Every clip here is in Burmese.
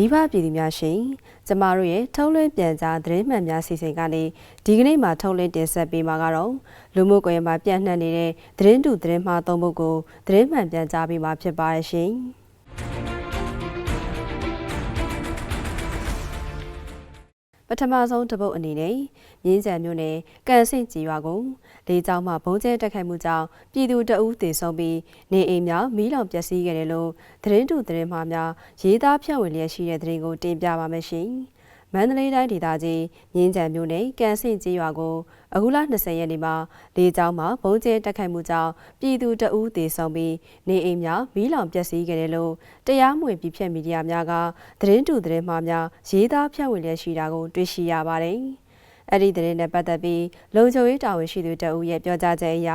မိဘပြည်သူများရှင်ကျမတို့ရဲ့ထုံးလွှင့်ပြန်ကြားသတင်းမှန်များစီစဉ်ကနေဒီကနေ့မှာထုံးလွှင့်တင်ဆက်ပေးမှာကတော့လူမှုကွန်ရက်မှာပြန့်နှံ့နေတဲ့သတင်းတူသတင်းမှားသုံးဖို့ကိုသတင်းမှန်ပြန်ကြားပေးမှာဖြစ်ပါရဲ့ရှင် ပထမဆုံးတပုတ်အနေနဲ့မြင်းကြံမြို့နယ်ကန်ဆင့်ကြီးရွာကိုလေကြောင်းမှဘုံကျဲတက်ခိုက်မှုကြောင့်ပြည်သူတအူးသေဆုံးပြီးနေအိမ်များမီးလောင်ပျက်စီးခဲ့တယ်လို့သတင်းတူသတင်းမှားများရေးသားဖြန့်ဝေလျက်ရှိတဲ့သတင်းကိုတင်ပြပါမယ်ရှင်။ မန္တလေးတိုင်းဒေသကြီးမြင်းကြံမြို့နယ်ကန်ဆင့်ကြီးရွာကိုအခုလ20ရက်နေ့မှာလေကြောင်းမှာဘုံကျဲတက်ခိုက်မှုကြောင့်ပြည်သူတအူးသေဆုံးပြီးနေအိမ်များမီးလောင်ပျက်စီးခဲ့တယ်လို့တရားမဝင်ပြည်ဖြတ်မီဒီယာများကသတင်းတူသတင်းမှားများရေးသားဖြန့်ဝေလျက်ရှိတာကိုတွေ့ရှိရပါတယ်။ အဲ့ဒီသတင်းနဲ့ပတ်သက်ပြီးလုံခြုံရေးတာဝန်ရှိသူတအုပ်ရဲ့ပြောကြားချက်အရ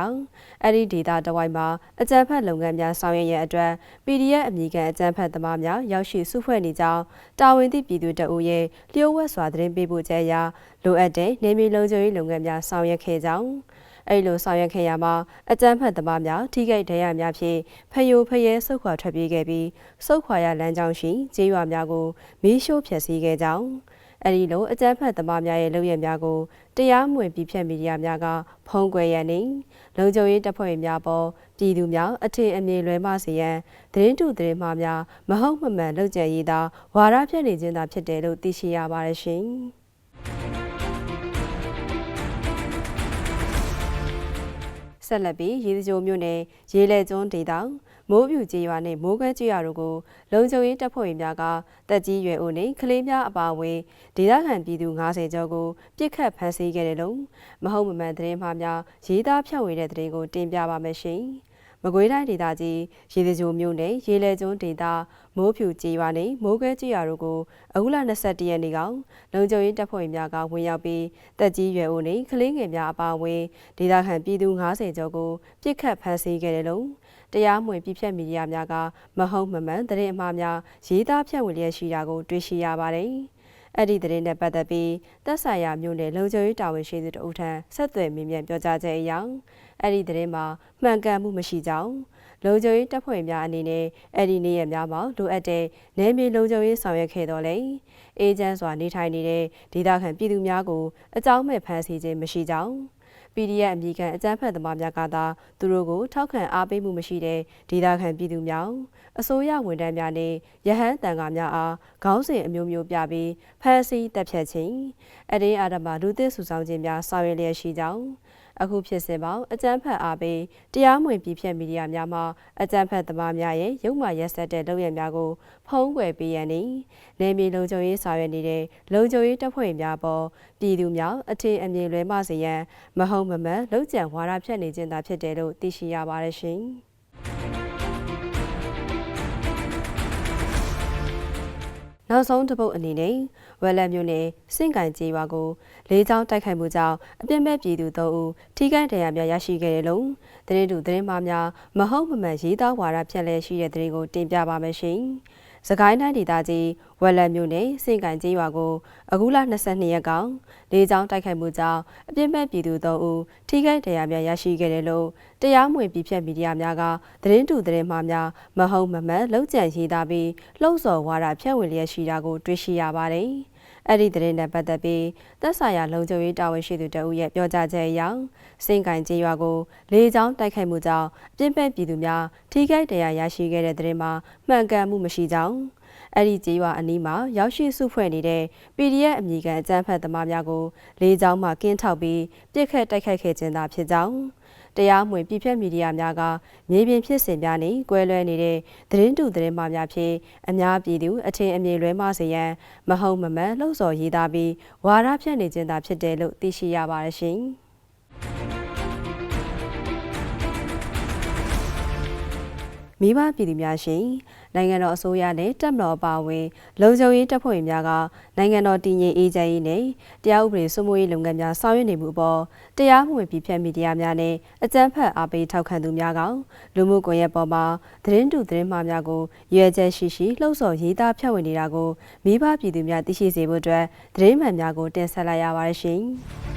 အဲ့ဒီဒေတာတဝိုက်မှာအကြမ်းဖက်လုပ်ငန်းများဆောင်ရွက်ရတဲ့အတွက် PDF အမည်ခံအကြမ်းဖက်သမားများရောက်ရှိစုဖွဲ့နေကြောင်းတာဝန်သိပြည်သူတအုပ်ရဲ့လျှို့ဝှက်စွာသတင်းပေးပို့ချက်အရလိုအပ်တဲ့နေမြေလုံခြုံရေးလုပ်ငန်းများဆောင်ရွက်ခဲ့ကြောင်းအဲ့လိုဆောင်ရွက်ခဲ့ရမှာအကြမ်းဖက်သမားများထိခိုက်ဒဏ်ရာများဖြင့်ဖယိုဖယဲဆုတ်ခွာထွက်ပြေးခဲ့ပြီးဆုတ်ခွာရလမ်းကြောင်းရှိကျေးရွာများကိုမီးရှို့ဖျက်ဆီးခဲ့ကြောင်း အဲဒီလိုအကြမ်းဖက်သမားများရဲ့လုပ်ရများကိုတရားမဝင်ပြည်ဖြတ်မီဒီယာများကဖုံးကွယ်ရန်နှင့်လုံခြုံရေးတပ်ဖွဲ့များပေါ်ပြည်သူများအထင်အမြင်လွဲမစေရန်သတင်းတူသတင်းမှားများမဟုတ်မမှန်လုပ်ကြံရေးသာဝါဒဖြန့်နေခြင်းသာဖြစ်တယ်လို့သိရှိရပါတယ်ရှင်။ ဆက်လက်ပြီးရေစကြိုမြို့နယ်ရေလဲကျွန်းဒေသမိုးပြူကျေးရွာနဲ့မိုးကွဲကျေးရွာတို့ကိုလုံခြုံရေးတပ်ဖွဲ့ဝင်များကတက်ကြီးရွယ်အိုနဲ့ကလေးများအပါအဝင်ဒေသခံပြည်သူ90ကျော်ကိုပြစ်ခတ်ဖမ်းဆီးခဲ့တယ်လို့မဟုတ်မမှန်သတင်းမှားများရေးသားဖြန့်ဝေတဲ့သတင်းကိုတင်ပြပါမယ်ရှင်။ မကွေးတိုင်းဒေသကြီးရေစကြိုမြို့နယ်ရေလဲကျွန်းဒေသမိုးဖြူကျေးရွာနဲ့မိုးကဲကျေးရွာတို့ကိုအခုလ22ရက်နေ့ကလုံခြုံရေးတပ်ဖွဲ့ဝင်များကဝင်ရောက်ပြီးတက်ကြီးရွယ်အိုနဲ့ကလေးငယ်များအပါအဝင်ဒေသခံပြည်သူ90ကျော်ကိုပြစ်ခတ်ဖမ်းဆီးခဲ့တယ်လို့တရားမဝင်ပြည့်ဖြတ်မီဒီယာများကမဟုတ်မမှန်သတင်းအမှားများရေးသားဖြန့်ဝေလျက်ရှိတာကိုတွေ့ရှိရပါတယ်။ အဲ့ဒီသတင်းနဲ့ပတ်သက်ပြီးသက်ဆိုင်ရာမြို့နယ်လုံခြုံရေးတာဝန်ရှိသူတဦးထံဆက်သွယ်မေးမြန်းပြောကြားချက်အရအဲ့ဒီသတင်းမှာမှန်ကန်မှုမရှိကြောင်းလုံခြုံရေးတပ်ဖွဲ့များအနေနဲ့အဲ့ဒီနေရများမှာလိုအပ်တဲ့နယ်မြေလုံခြုံရေးဆောင်ရွက်ခဲ့တော်လဲအေဂျင့်စွာနေထိုင်နေတဲ့ဒေသခံပြည်သူများကိုအကြောင်းမဲ့ဖမ်းဆီးခြင်းမရှိကြောင်း PDF အမည်ခံအကြမ်းဖက်သမားများကသာသူတို့ကိုထောက်ခံအားပေးမှုမရှိတဲ့ဒေသခံပြည်သူများအစိုးရဝန်ထမ်းများနဲ့ရဟန်းတန်ခါများအားခေါင်းစဉ်အမျိုးမျိုးပြပြီးဖမ်းဆီးတပ်ဖြတ်ခြင်းအတင်းအာဓမလူသစ်စုဆောင်ခြင်းများဆောင်ရွက်လျက်ရှိကြောင်း အခုဖြစ်စဉ်ပေါင်းအကြမ်းဖက်အားပေးတရားမဝင်ပြည်ဖြတ်မီဒီယာများမှအကြမ်းဖက်သမားများရဲ့ရုပ်မာရက်ဆက်တဲ့လုပ်ရများကိုဖုံးကွယ်ပေးရန်နှင့်နေမြေလုံခြုံရေးဆောင်ရွက်နေတဲ့လုံခြုံရေးတပ်ဖွဲ့များပေါ်ပြည်သူများအထင်အမြင်လွဲမစေရန်မဟုတ်မမှန်လုံခြံဝါဒဖြတ်နေခြင်းသာဖြစ်တယ်လို့သိရှိရပါတယ်ရှင်။ နောက်ဆုံးတစ်ပုတ်အနေနဲ့ဝက်လက်မြို့နယ်စင့်ကင်ကျေးရွာကိုလေးချောင်းတိုက်ခိုက်မှုကြောင့်အပြစ်မဲ့ပြည်သူ၃ဦးထိခိုက်ဒဏ်ရာများရရှိခဲ့တယ်လို့သတင်းတူသတင်းမှားများမဟုတ်မမှန်ရေးသားဝါဒဖြန့်လဲရှိတဲ့သတင်းကိုတင်ပြပါမယ်ရှင်။ စကိုင်းတိုင်းဒေသကြီးဝက်လက်မြို့နယ်စင်ကန်ကျေးရွာကိုအခုလ22ရက်ကောင်လေကြောင်းတိုက်ခိုက်မှုကြောင့်အပြစ်မဲ့ပြည်သူ3ဦးထိခိုက်ဒဏ်ရာများရရှိခဲ့တယ်လို့တရားမဝင်ပြည်ဖြတ်မီဒီယာများကသတင်းတူသတင်းမှားများမဟုတ်မမှန်လောက်ကျန်ရေးသားပြီးလှုံ့ဆော်ဝါဒဖြန့်ဝေလျက်ရှိတာကိုတွေ့ရှိရပါတယ်။ အဲ့ဒီသတင်းနဲ့ပတ်သက်ပြီးသက်ဆိုင်ရာလုံခြုံရေးတာဝန်ရှိသူတဦးရဲ့ပြောကြားချက်အရစင်ကိုင်ကျေးရွာကိုလေကြောင်းတိုက်ခိုက်မှုကြောင့်ပြင်းပက်ပြည်သူများထိခိုက်ဒဏ်ရာရရှိခဲ့တဲ့သတင်းမှာမှန်ကန်မှုမရှိကြောင်းအဲ့ဒီကျေးရွာအနီးမှာရောက်ရှိစုဖွဲ့နေတဲ့ PDF အမည်ခံအကြမ်းဖက်သမားများကိုလေကြောင်းမှကင်းထောက်ပြီးပြစ်ခတ်တိုက်ခိုက်ခဲ့ခြင်းသာဖြစ်ကြောင်း တရားမဝင်ပြည်ဖြတ်မီဒီယာများကမြေပြင်ဖြစ်စဉ်များနဲ့ကွဲလွဲနေတဲ့သတင်းတူသတင်းမှားများဖြင့်အများပြည်သူအထင်အမြင်လွဲမှားစေရန်မဟုတ်မမှန်လှုံ့ဆော်ရေးသားပြီးဝါဒဖြန့်နေခြင်းသာဖြစ်တယ်လို့သိရှိရပါတယ်ရှင်။ မိဘပြည်သူများရှင်နိုင်ငံတော်အစိုးရနဲ့တပ်မတော်အပါအဝင်လုံခြုံရေးတပ်ဖွဲ့များကနိုင်ငံတော်တည်ငြိမ်အေးချမ်းရေးနဲ့တရားဥပဒေစိုးမိုးရေးလုပ်ငန်းများဆောင်ရွက်နေမှုအပေါ်တရားမှုဝင်ပြည်ဖြတ်မီဒီယာများနဲ့အကြမ်းဖက်အားပေးထောက်ခံသူများကလူမှုကွန်ရက်ပေါ်မှာသတင်းတူသတင်းမှားများကိုရွေချက်ရှိရှိလှုံ့ဆော်ရေးသားဖြန့်ဝေနေတာကိုမိဘပြည်သူများသိရှိစေဖို့အတွက်သတင်းမှန်များကိုတင်ဆက်လိုက်ရပါတယ်ရှင်။